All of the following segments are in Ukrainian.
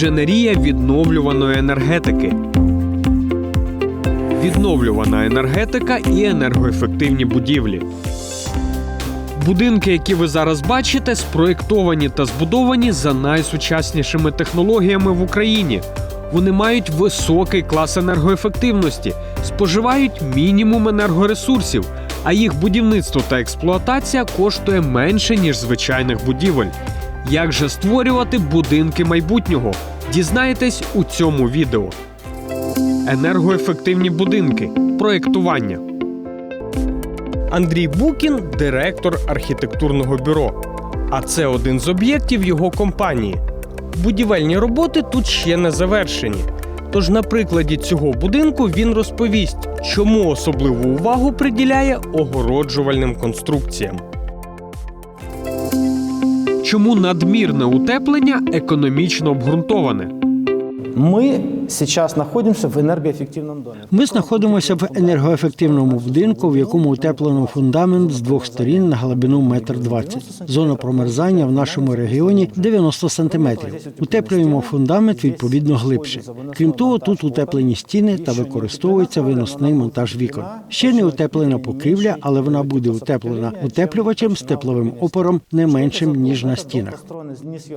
Інженерія відновлюваної енергетики. Відновлювана енергетика і енергоефективні будівлі. Будинки, які ви зараз бачите, спроєктовані та збудовані за найсучаснішими технологіями в Україні. Вони мають високий клас енергоефективності, споживають мінімум енергоресурсів, а їх будівництво та експлуатація коштує менше ніж звичайних будівель. Як же створювати будинки майбутнього? Дізнаєтесь у цьому відео. Енергоефективні будинки. Проєктування. Андрій Букін директор архітектурного бюро. А це один з об'єктів його компанії. Будівельні роботи тут ще не завершені. Тож на прикладі цього будинку він розповість, чому особливу увагу приділяє огороджувальним конструкціям. Чому надмірне утеплення економічно обґрунтоване? Мы сейчас находимся в энергоэффективном доме. Ми знаходимося в енергоефективному будинку, в якому утеплено фундамент з двох сторін на глибину метр двадцять. Зона промерзання в нашому регіоні 90 сантиметрів. Утеплюємо фундамент відповідно глибше. Крім того, тут утеплені стіни та використовується виносний монтаж вікон. Ще не утеплена покрівля, але вона буде утеплена утеплювачем з тепловим опором не меншим ніж на стінах.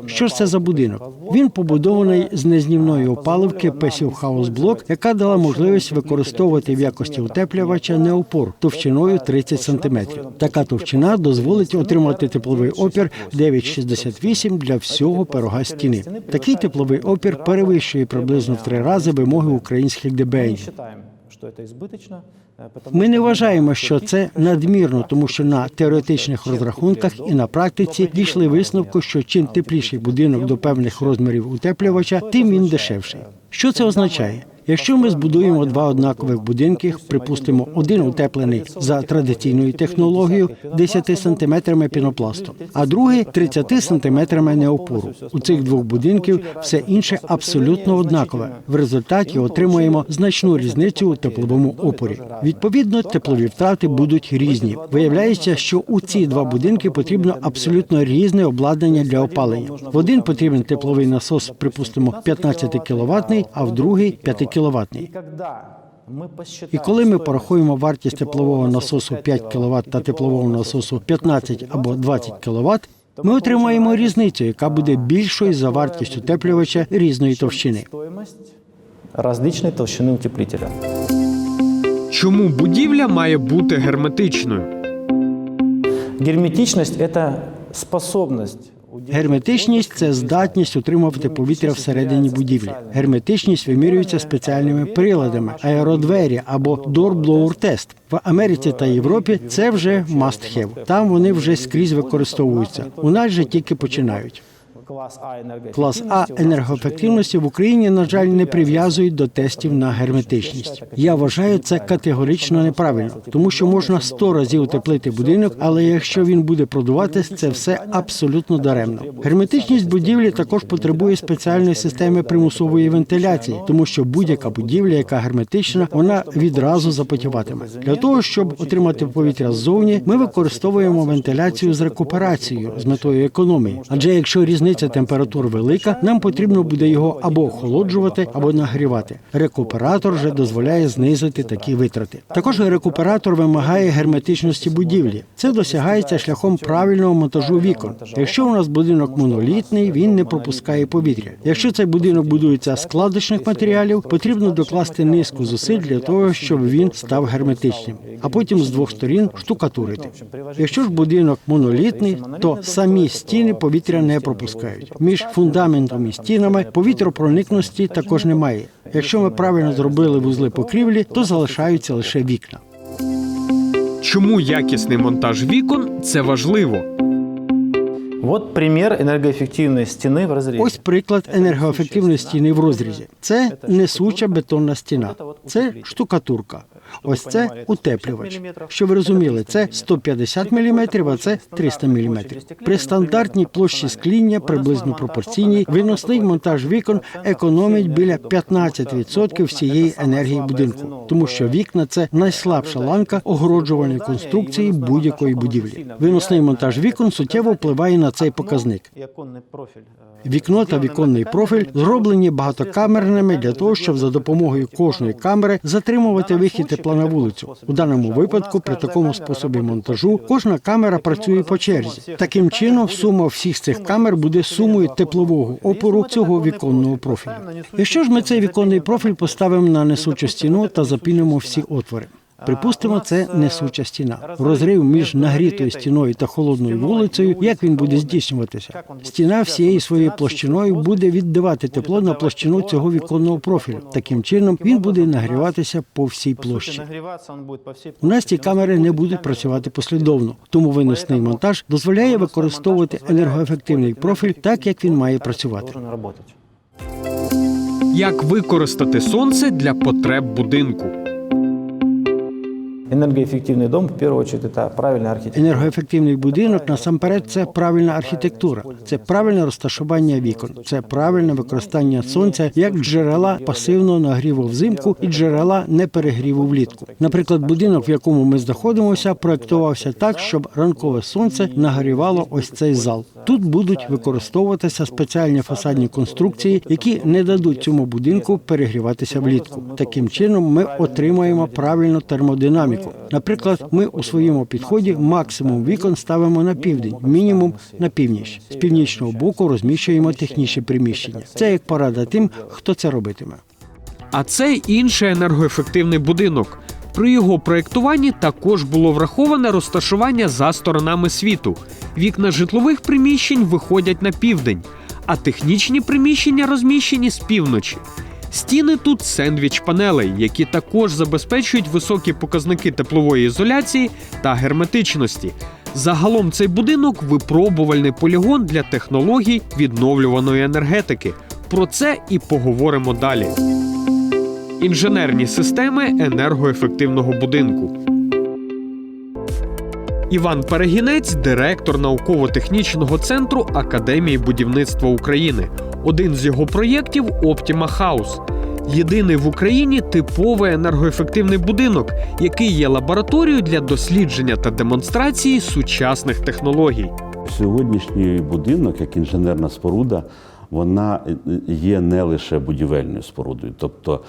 Що ж це за будинок? Він побудований з незнімної опаливки Passive House Block, яка дала можливість використовувати в якості утеплювача неопор товщиною 30 см. Така товщина дозволить отримати тепловий опір 9,68 для всього пирога стіни. Такий тепловий опір перевищує приблизно в три рази вимоги українських Мы ДБН. считаем, что это избыточно. э, потому Ми что не мы вважаємо, що эффективно, це надмірно, тому що на теоретичних розрахунках і на практиці дійшли висновку, що чим тепліший будинок до певних розмірів утеплювача, тим він дешевший. Що це означає? Якщо ми збудуємо два однакових будинки, припустимо, один утеплений за традиційною технологією 10 сантиметрами пінопласту, а другий 30 сантиметрами неопору. У цих двох будинків все інше абсолютно однакове. В результаті отримуємо значну різницю у тепловому опорі. Відповідно, теплові втрати будуть різні. Виявляється, що у ці два будинки потрібно абсолютно різне обладнання для опалення. В один потрібен тепловий насос, припустимо, 15 кВт, а в другий 5 кВт. И когда мы І посчитаем коли ми стоимость порахуємо вартість теплового насосу 5 кВт та теплового насосу 15 або 20 кВт, ми отримаємо різницю, яка буде більшою за вартість утеплювача різної товщини. стоимость различной толщины утеплителя. Чому будівля має бути герметичною? Герметичность – это способность удерживать Герметичність це здатність утримувати повітря всередині будівлі. Герметичність вимірюється спеціальними приладами аеродвері або door-blower тест. В Америці та Європі це вже must have. Там вони вже скрізь використовуються. У нас же тільки починають. Класс А энергоэффективности. Клас А енергоефективності в Україні, на жаль, не прив'язують до тестів на герметичність. Я вважаю це категорично неправильно, тому що можна сто разів утеплити будинок, але якщо він буде продуватись, це все абсолютно даремно. Герметичність будівлі також потребує спеціальної системи примусової вентиляції, тому що будь-яка будівля, яка герметична, вона відразу запотіватиме. Для того щоб отримати повітря ззовні, ми використовуємо вентиляцію з рекуперацією з метою економії. Адже якщо різниця температур велика, нам потрібно буде його або охолоджувати, або нагрівати. Рекуператор вже дозволяє знизити такі витрати. Також рекуператор вимагає герметичності будівлі. Це досягається шляхом правильного монтажу вікон. Якщо у нас будинок монолітний, він не пропускає повітря. Якщо цей будинок будується з складочних матеріалів, потрібно докласти низку зусиль для того, щоб він став герметичним, а потім з двох сторін штукатурити. Якщо ж будинок монолітний, то самі стіни повітря не пропускають Між фундаментом і стінами повітропроникності також немає. Якщо ми правильно зробили вузли покрівлі, то залишаються лише вікна. Чому якісний монтаж вікон це важливо? Вот пример энергоэффективной стены в разрезе. Ось приклад енергоефективної стіни в розрізі. Це несуча бетонна стіна, це штукатурка. Ось це утеплювач. Щоб ви розуміли, це 150 мм, а це 300 мм. При стандартній площі скління, приблизно пропорційній, виносний монтаж вікон економить біля 15% всієї енергії будинку, тому що вікна це найслабша ланка огороджувальної конструкції будь-якої будівлі. Виносний монтаж вікон суттєво впливає на цей показник. Э, Вікно та віконний профіль зроблені багатокамерними для того, щоб за допомогою кожної камери затримувати вихід тепла на вулицю. У даному випадку, при такому способі монтажу, кожна камера працює по черзі. Таким чином, сума всіх цих камер буде сумою теплового опору цього віконного профілю. Якщо ж ми цей віконний профіль поставимо на несучу стіну та запінимо всі отвори. Припустимо, це несуча стіна. Розрив між нагрітою стіною та холодною вулицею. Як він буде здійснюватися? Стіна всією своєю площиною буде віддавати тепло на площину цього віконного профілю. Таким чином він буде нагріватися по всій площі. У нас ці камери не будуть працювати послідовно, тому виносний монтаж дозволяє використовувати енергоефективний профіль так, як він має працювати. Як використати сонце для потреб будинку? Энергоэффективный дом, в первую очередь, это правильная архитектура. Енергоефективний будинок насамперед це правильна архітектура, це правильне розташування вікон, це правильне використання сонця як джерела пасивного нагріву взимку і джерела неперегріву влітку. Наприклад, будинок, в якому ми знаходимося, проектувався так, щоб ранкове сонце нагрівало ось цей зал. Тут будуть використовуватися спеціальні фасадні конструкції, які не дадуть цьому будинку перегріватися влітку. Таким чином, ми отримаємо правильну термодинаміку. Наприклад, ми у своєму підході максимум вікон ставимо на південь, мінімум на північ. З північного боку розміщуємо технічні приміщення. Це як порада тим, хто це робитиме. А це інший енергоефективний будинок. При його проєктуванні також було враховане розташування за сторонами світу. Вікна житлових приміщень виходять на південь, а технічні приміщення розміщені з півночі. Стіни тут сендвіч панелей, які також забезпечують високі показники теплової ізоляції та герметичності. Загалом цей будинок випробувальний полігон для технологій відновлюваної енергетики. Про це і поговоримо далі. Інженерні системи енергоефективного будинку. Іван Перегінець, директор науково-технічного центру Академії будівництва України. Один з його проєктів Optima House. Єдиний в Україні типовий енергоефективний будинок, який є лабораторією для дослідження та демонстрації сучасних технологій. Сьогоднішній будинок, як інженерна споруда, вона є не лише будівельною спорудою, тобто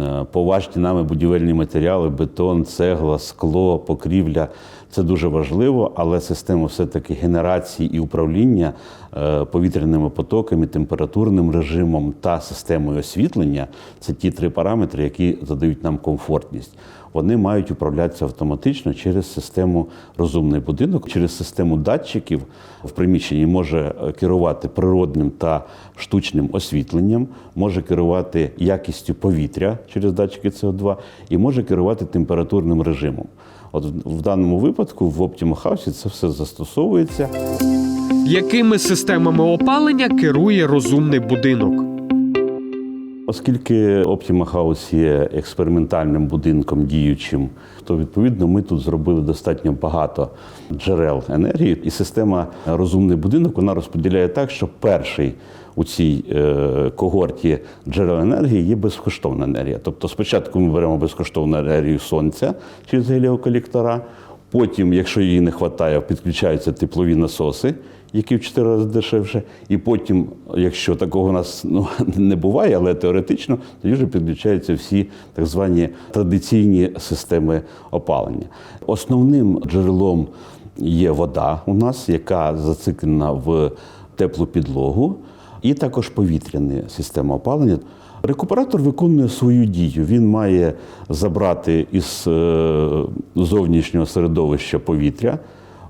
е, поважні нами будівельні матеріали, бетон, цегла, скло, покрівля це дуже важливо, але система все-таки генерації і управління е, повітряними потоками, температурним режимом та системою освітлення це ті три параметри, які задають нам комфортність. Вони мають управлятися автоматично через систему розумний будинок, через систему датчиків в приміщенні може е, керувати природним та штучним освітленням, може керувати якістю повітря через датчики СО2 і може керувати температурним режимом. От в- даному випадку в Optima House це все застосовується. Якими системами опалення керує розумний будинок? Оскільки Optima House є експериментальним будинком діючим, то відповідно ми тут зробили достатньо багато джерел енергії. І система розумний будинок вона розподіляє так, що перший у цій е, когорті джерел енергії є безкоштовна енергія. Тобто, спочатку ми беремо безкоштовну енергію сонця через геліоколектора. Потім, якщо її не вистачає, підключаються теплові насоси, які в 4 рази дешевше. І потім, якщо такого у нас ну, не буває, але теоретично, тоді вже підключаються всі так звані традиційні системи опалення. Основним джерелом є вода у нас, яка зациклена в теплу підлогу, і також повітряна система опалення. Рекуператор виконує свою дію. Він має забрати із е, зовнішнього середовища повітря,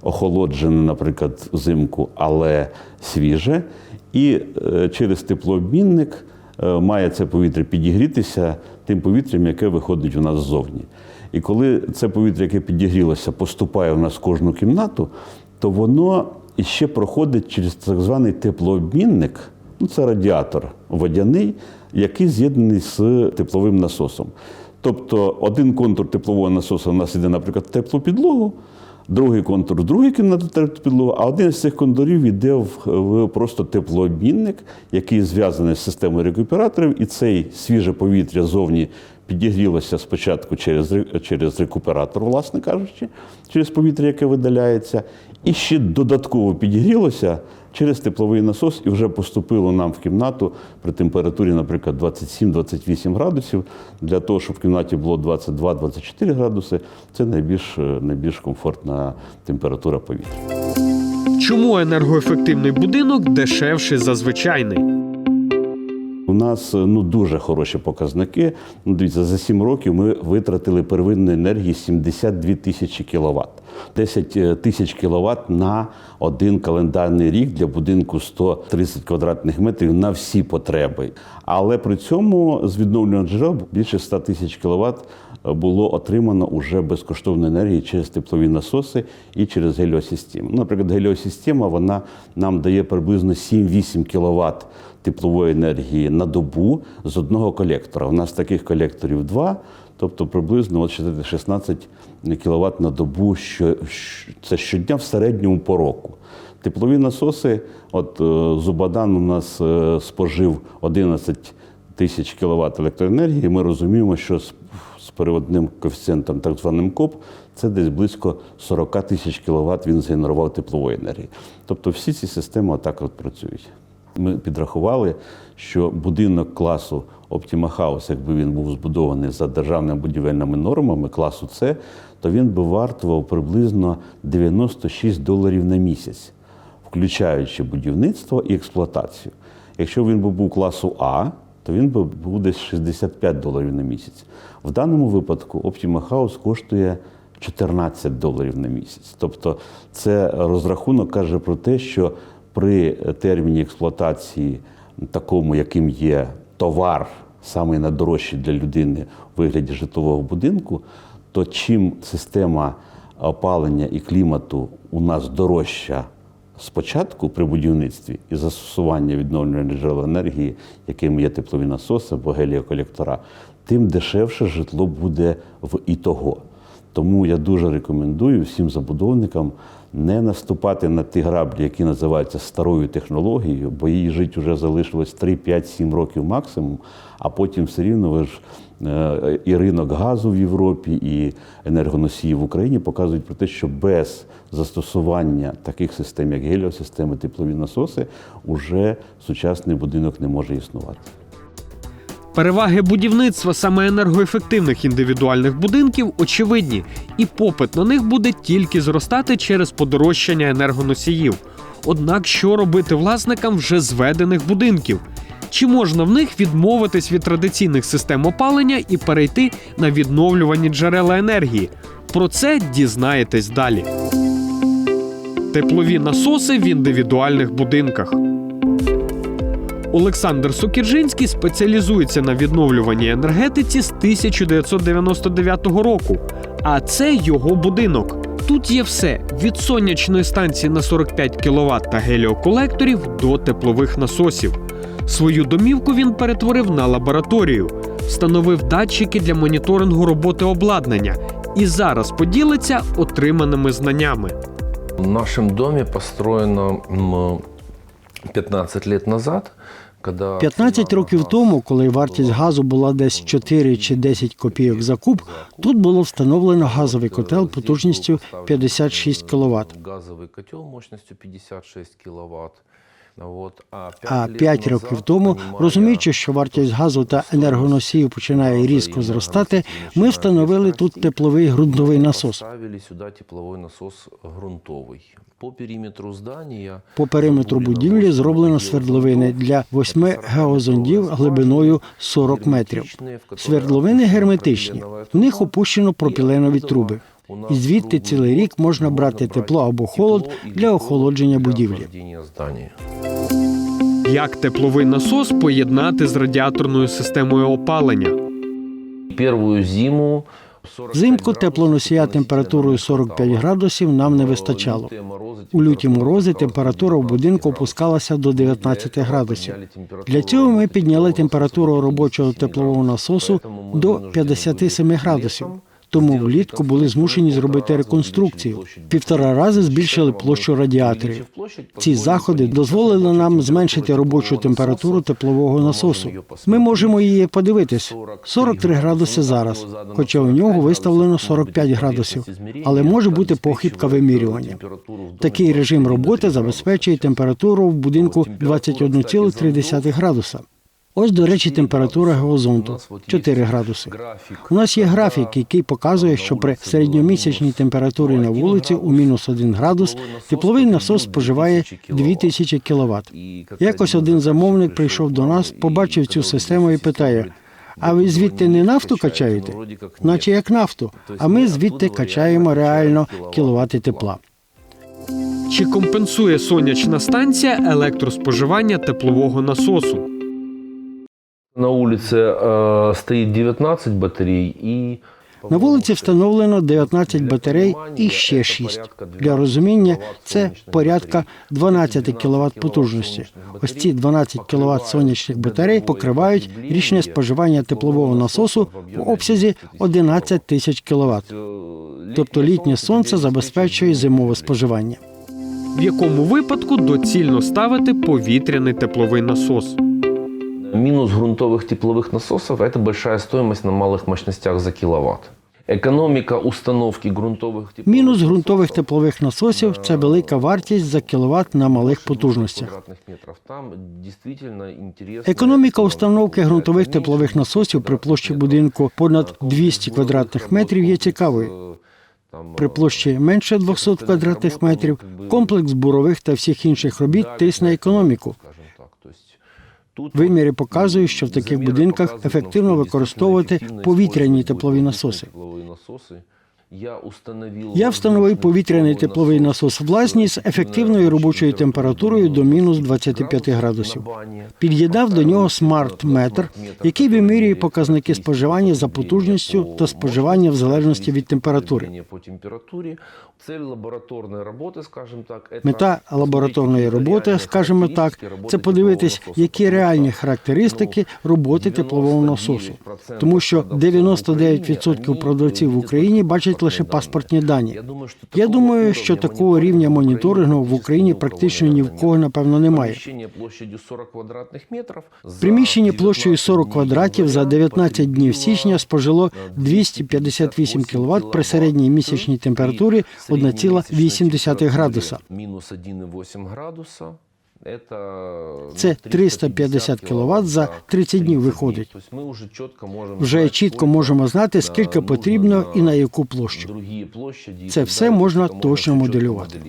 охолоджене, наприклад, взимку, але свіже, і е, через теплообмінник е, має це повітря підігрітися тим повітрям, яке виходить у нас ззовні. І коли це повітря, яке підігрілося, поступає в нас в кожну кімнату, то воно іще проходить через так званий теплообмінник. Ну, це радіатор водяний, який з'єднаний з тепловим насосом. Тобто один контур теплового насосу у нас йде, наприклад, в теплу підлогу, другий контур другий кімнату теплу підлогу, а один з цих контурів йде в, в просто теплообмінник, який зв'язаний з системою рекуператорів, і цей свіже повітря зовні підігрілося спочатку через, через рекуператор, власне кажучи, через повітря, яке видаляється, і ще додатково підігрілося через тепловий насос і вже поступило нам в кімнату при температурі, наприклад, 27-28 градусів. Для того, щоб в кімнаті було 22-24 градуси, це найбільш, е, найбільш комфортна температура повітря. Чому енергоефективний будинок дешевший за звичайний? У нас е, ну дуже хороші показники. Ну, дивіться, за 7 років ми витратили первинної енергії 72 тисячі кіловат. 10 тисяч кіловат на один календарний рік для будинку 130 квадратних метрів на всі потреби. Але при цьому з відновлюваних джерел більше 100 тисяч кіловат було отримано уже безкоштовної енергії через теплові насоси і через геліосистему. Наприклад, геліосистема вона нам дає приблизно 7-8 кВт теплової енергії на добу з одного колектора. У нас таких колекторів два, тобто приблизно от 16 кВт на добу, що, це щодня в середньому по року. Теплові насоси, от е, Зубадан у нас е, спожив 11 тисяч кВт електроенергії. Ми розуміємо, що з переводним коефіцієнтом, так званим КОП, це десь близько 40 тисяч кВт він згенерував теплової енергії. Тобто всі ці системи отак от працюють. Ми підрахували, що будинок класу House, якби він був збудований за державними будівельними нормами класу С, то він би вартував приблизно 96 доларів на місяць, включаючи будівництво і експлуатацію. Якщо він би був класу А, то він би був десь 65 доларів на місяць. В даному випадку Optima House коштує 14 доларів на місяць. Тобто це розрахунок каже про те, що при терміні експлуатації, такому, яким є товар, самий найдорожчий для людини у вигляді житлового будинку, то чим система опалення і клімату у нас дорожча спочатку при будівництві і застосування відновлювальних джерел енергії, якими є теплові насоси або геліоколектора, тим дешевше житло буде в ітого. Тому я дуже рекомендую всім забудовникам не наступати на ті граблі, які називаються старою технологією, бо їй жити вже залишилось 3, 5, 7 років максимум, а потім все рівно ви ж е, і ринок газу в Європі, і енергоносії в Україні показують про те, що без застосування таких систем, як геліосистеми, теплові насоси, уже сучасний будинок не може існувати. Переваги будівництва саме енергоефективних індивідуальних будинків очевидні, і попит на них буде тільки зростати через подорожчання енергоносіїв. Однак, що робити власникам вже зведених будинків? Чи можна в них відмовитись від традиційних систем опалення і перейти на відновлювані джерела енергії? Про це дізнаєтесь далі. Теплові насоси в індивідуальних будинках. Олександр Сокіржинський спеціалізується на відновлюваній енергетиці з 1999 року. А це його будинок. Тут є все від сонячної станції на 45 кВт та геліоколекторів до теплових насосів. Свою домівку він перетворив на лабораторію, встановив датчики для моніторингу роботи обладнання і зараз поділиться отриманими знаннями. В нашем доме построено м, 15 лет назад, когда... 15 років тому, коли вартість газу була десь 4 чи 10 копійок за куб, тут було встановлено газовий котел потужністю 56 кВт. Газовый котел мощностью 56 киловатт. Вот. А 5 років тому, розуміючи, що вартість газу та енергоносіїв починає різко зростати, ми встановили тут тепловий ґрунтовий насос. По периметру здания По периметру будівлі зроблено свердловини для восьми геозондів глибиною 40 метрів. Свердловини герметичні. В них опущено пропіленові труби. І звідти цілий рік можна брати тепло або холод для охолодження будівлі. Як тепловий насос поєднати з радіаторною системою опалення? Первую зиму Взимку теплоносія температурою 45 градусів нам не вистачало. У люті морози температура в будинку опускалася до 19 градусів. Для цього ми підняли температуру робочого теплового насосу до 57 градусів. Тому влітку були змушені зробити реконструкцію. Півтора рази збільшили площу радіаторів. Ці заходи дозволили нам зменшити робочу температуру теплового насосу. Ми можемо її подивитись 43 градуси зараз, хоча у нього виставлено 45 градусів, але може бути похибка вимірювання. Такий режим роботи забезпечує температуру в будинку 21,3 градуса. Ось, до речі, температура геозонту 4 градуси. У нас є графік, який показує, що при середньомісячній температурі на вулиці у мінус 1 градус тепловий насос споживає 2000 кВт. Якось один замовник прийшов до нас, побачив цю систему і питає: а ви звідти не нафту качаєте? Наче як нафту, а ми звідти качаємо реально кіловати тепла. Чи компенсує сонячна станція електроспоживання теплового насосу? На улице э, стоит 19 батарей и На вулиці встановлено 19 батарей і ще 6. Для розуміння, це порядка 12 кВт потужності. Ось ці 12 кВт сонячних батарей покривають річне споживання теплового насосу в обсязі 11 тисяч кВт. Тобто літнє сонце забезпечує зимове споживання. В якому випадку доцільно ставити повітряний тепловий насос? Минус грунтовых тепловых насосов – это большая стоимость на малых мощностях за киловатт. Экономика установки грунтовых тепловых Мінус ґрунтових теплових насосів це велика вартість за кіловат на малих потужностях. квадратных метров. Там действительно интересно. Економіка установки ґрунтових теплових насосів при площі будинку понад 200 квадратних метрів є цікавою. При площі менше 200 квадратних метрів комплекс бурових та всіх інших робіт тисне економіку. Виміри показують, що в таких будинках ефективно використовувати повітряні теплові насоси. Я встановив повітряний тепловий насос власний з ефективною робочою температурою до мінус 25 градусів. Під'єднав до нього смарт-метр, який вимірює показники споживання за потужністю та споживання в залежності від температури. Цель лабораторної роботи, скажімо так, Мета лабораторної роботи, скажімо так, це подивитись, які реальні характеристики роботи теплового насосу, тому що 99% продавців в Україні бачать лише паспортні дані. Я думаю, що такого рівня моніторингу в Україні практично ні в кого напевно немає. Приміщення площадю 40 квадратних метрів. За Приміщення площею 40 квадратів за 19 днів січня спожило 258 кВт при середній місячній температурі 1,8 градуса. Мінус 1,8 градуса. Це ну, 350 кВт за 30 днів виходить. Тобто ми вже чітко можемо Вже знати, чітко скільки, можемо знати, скільки потрібно і на яку площу. Це все можна точно моделювати.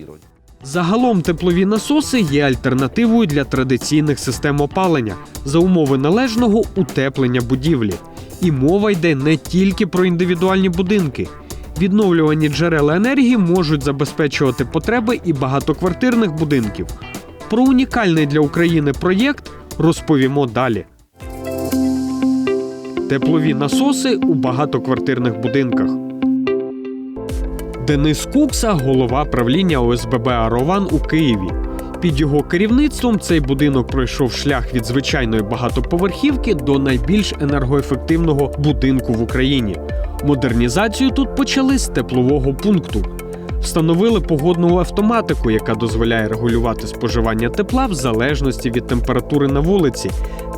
Загалом теплові насоси є альтернативою для традиційних систем опалення за умови належного утеплення будівлі. І мова йде не тільки про індивідуальні будинки. Відновлювані джерела енергії можуть забезпечувати потреби і багатоквартирних будинків. Про унікальний для України проєкт розповімо далі. Теплові насоси у багатоквартирних будинках. Денис Кукса, голова правління ОСББ Арован у Києві. Під його керівництвом цей будинок пройшов шлях від звичайної багатоповерхівки до найбільш енергоефективного будинку в Україні. Модернізацію тут почали з теплового пункту. Встановили погодну автоматику, яка дозволяє регулювати споживання тепла в залежності від температури на вулиці,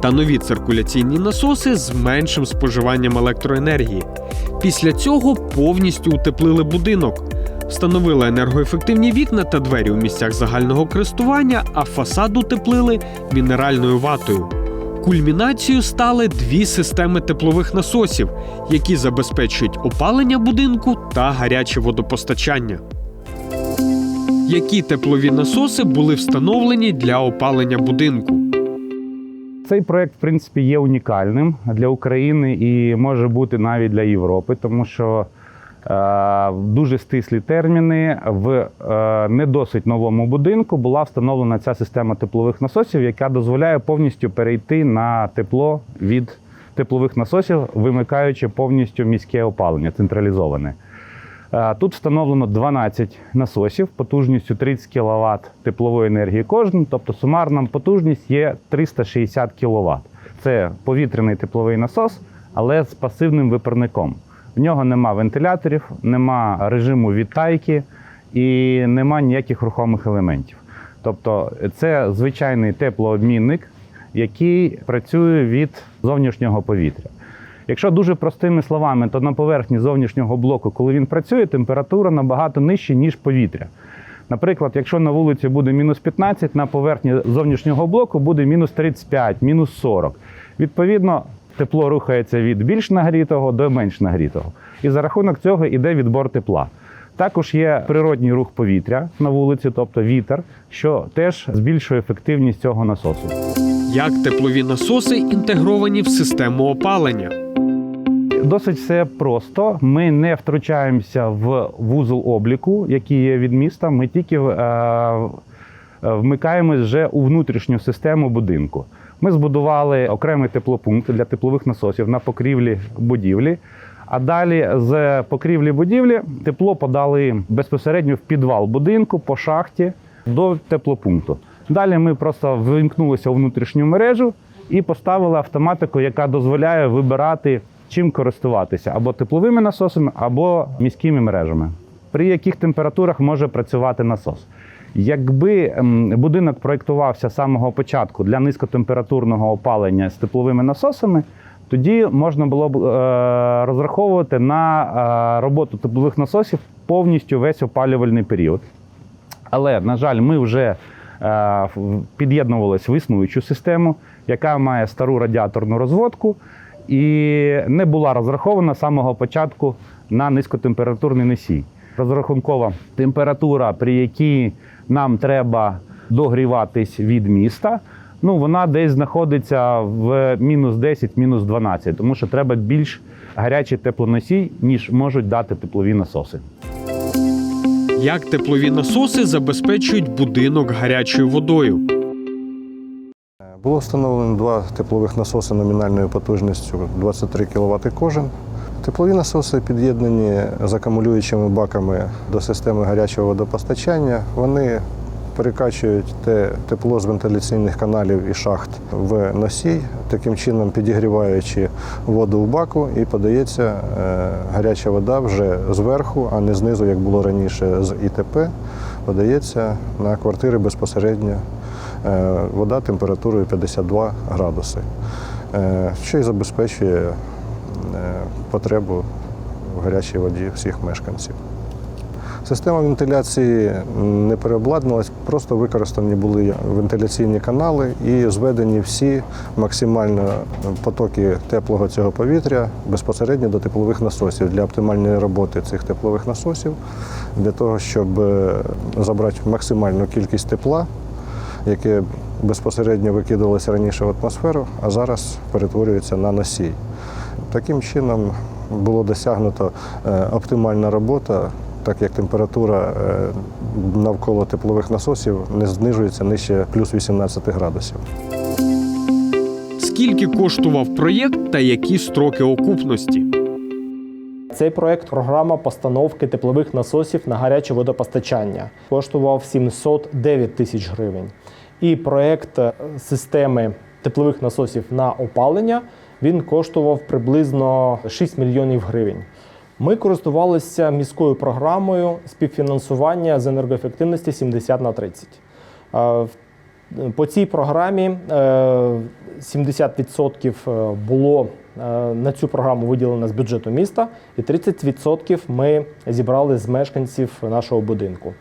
та нові циркуляційні насоси з меншим споживанням електроенергії. Після цього повністю утеплили будинок. Встановили енергоефективні вікна та двері у місцях загального користування, а фасад утеплили мінеральною ватою. Кульмінацією стали дві системи теплових насосів, які забезпечують опалення будинку та гаряче водопостачання. Які теплові насоси були встановлені для опалення будинку? Цей проект, в принципі, є унікальним для України і може бути навіть для Європи, тому що в дуже стислі терміни в е, не досить новому будинку була встановлена ця система теплових насосів, яка дозволяє повністю перейти на тепло від теплових насосів, вимикаючи повністю міське опалення централізоване. Е, Тут встановлено 12 насосів потужністю 30 кВт теплової енергії кожен, тобто сумарна потужність є 360 кВт. Це повітряний тепловий насос, але з пасивним випарником. В нього нема вентиляторів, нема режиму відтайки і нема ніяких рухомих елементів. Тобто це звичайний теплообмінник, який працює від зовнішнього повітря. Якщо дуже простими словами, то на поверхні зовнішнього блоку, коли він працює, температура набагато нижча, ніж повітря. Наприклад, якщо на вулиці буде мінус 15, на поверхні зовнішнього блоку буде мінус 35, мінус 40. Відповідно, тепло рухається від більш нагрітого до менш нагрітого. І за рахунок цього йде відбор тепла. Також є природній рух повітря на вулиці, тобто вітер, що теж збільшує ефективність цього насосу. Як теплові насоси інтегровані в систему опалення? Досить все просто. Ми не втручаємося в вузол обліку, який є від міста. Ми тільки е, вмикаємось вже у внутрішню систему будинку. Ми збудували окремий теплопункт для теплових насосів на покрівлі будівлі. А далі з покрівлі будівлі тепло подали безпосередньо в підвал будинку по шахті до теплопункту. Далі ми просто вимкнулися у внутрішню мережу і поставили автоматику, яка дозволяє вибирати, чим користуватися або тепловими насосами, або міськими мережами. При яких температурах може працювати насос. Якби ем, будинок проєктувався з самого початку для низькотемпературного опалення з тепловими насосами, тоді можна було б е, розраховувати на е, роботу теплових насосів повністю весь опалювальний період. Але, на жаль, ми вже е, під'єднувалися в існуючу систему, яка має стару радіаторну розводку і не була розрахована з самого початку на низькотемпературний носій. Розрахункова температура, при якій нам треба догріватись від міста, ну вона десь знаходиться в мінус 10, мінус 12, тому що треба більш гарячий теплоносій, ніж можуть дати теплові насоси. Як теплові насоси забезпечують будинок гарячою водою? Було встановлено два теплових насоси номінальною потужністю 23 кВт кожен. Теплові насоси під'єднані з акумулюючими баками до системи гарячого водопостачання. Вони перекачують те тепло з вентиляційних каналів і шахт в носій, таким чином підігріваючи воду в баку, і подається е, гаряча вода вже зверху, а не знизу, як було раніше з ІТП, подається на квартири безпосередньо Е, вода температурою 52 градуси, е, що і забезпечує потребу в гарячій воді всіх мешканців. Система вентиляції не переобладналась, просто використані були вентиляційні канали і зведені всі максимально потоки теплого цього повітря безпосередньо до теплових насосів для оптимальної роботи цих теплових насосів, для того, щоб е, забрати максимальну кількість тепла, яке безпосередньо викидувалося раніше в атмосферу, а зараз перетворюється на носій. Таким чином було досягнуто е, оптимальна робота, так як температура е, навколо теплових насосів не знижується нижче плюс 18 градусів. Скільки коштував проєкт та які строки окупності? Цей проект програма постановки теплових насосів на гаряче водопостачання коштував 709 тисяч гривень. І проект е, системи теплових насосів на опалення він коштував приблизно 6 мільйонів гривень. Ми користувалися міською програмою співфінансування з енергоефективності 70 на 30. Е, По цій програмі е, 70% було е, на цю програму виділено з бюджету міста, і 30% ми зібрали з мешканців нашого будинку.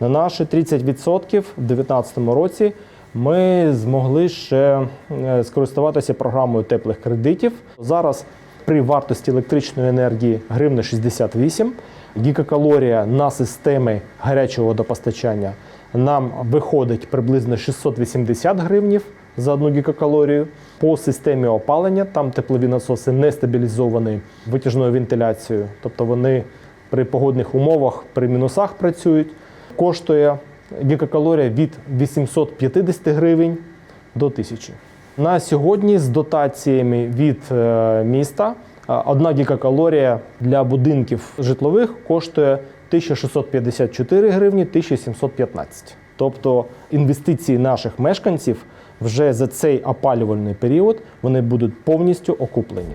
На наші 30% в 2019 році ми змогли ще е, скористуватися програмою теплих кредитів. Зараз при вартості електричної енергії гривна 68, гігакалорія на системи гарячого водопостачання нам виходить приблизно 680 гривнів за одну гігакалорію. По системі опалення там теплові насоси не стабілізовані витяжною вентиляцією, тобто вони при погодних умовах при мінусах працюють. Коштує гігакалорія від 850 гривень до 1000. На сьогодні з дотаціями від е, міста е, одна гігакалорія для будинків житлових коштує 1654 гривні 1715. Тобто інвестиції наших мешканців вже за цей опалювальний період вони будуть повністю окуплені.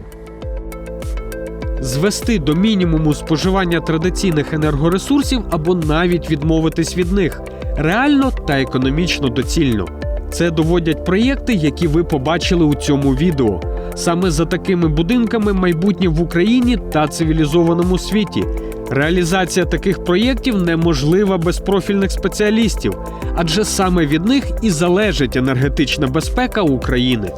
звести до мінімуму споживання традиційних енергоресурсів або навіть відмовитись від них реально та економічно доцільно. Це доводять проєкти, які ви побачили у цьому відео. Саме за такими будинками майбутнє в Україні та цивілізованому світі. Реалізація таких проєктів неможлива без профільних спеціалістів, адже саме від них і залежить енергетична безпека України.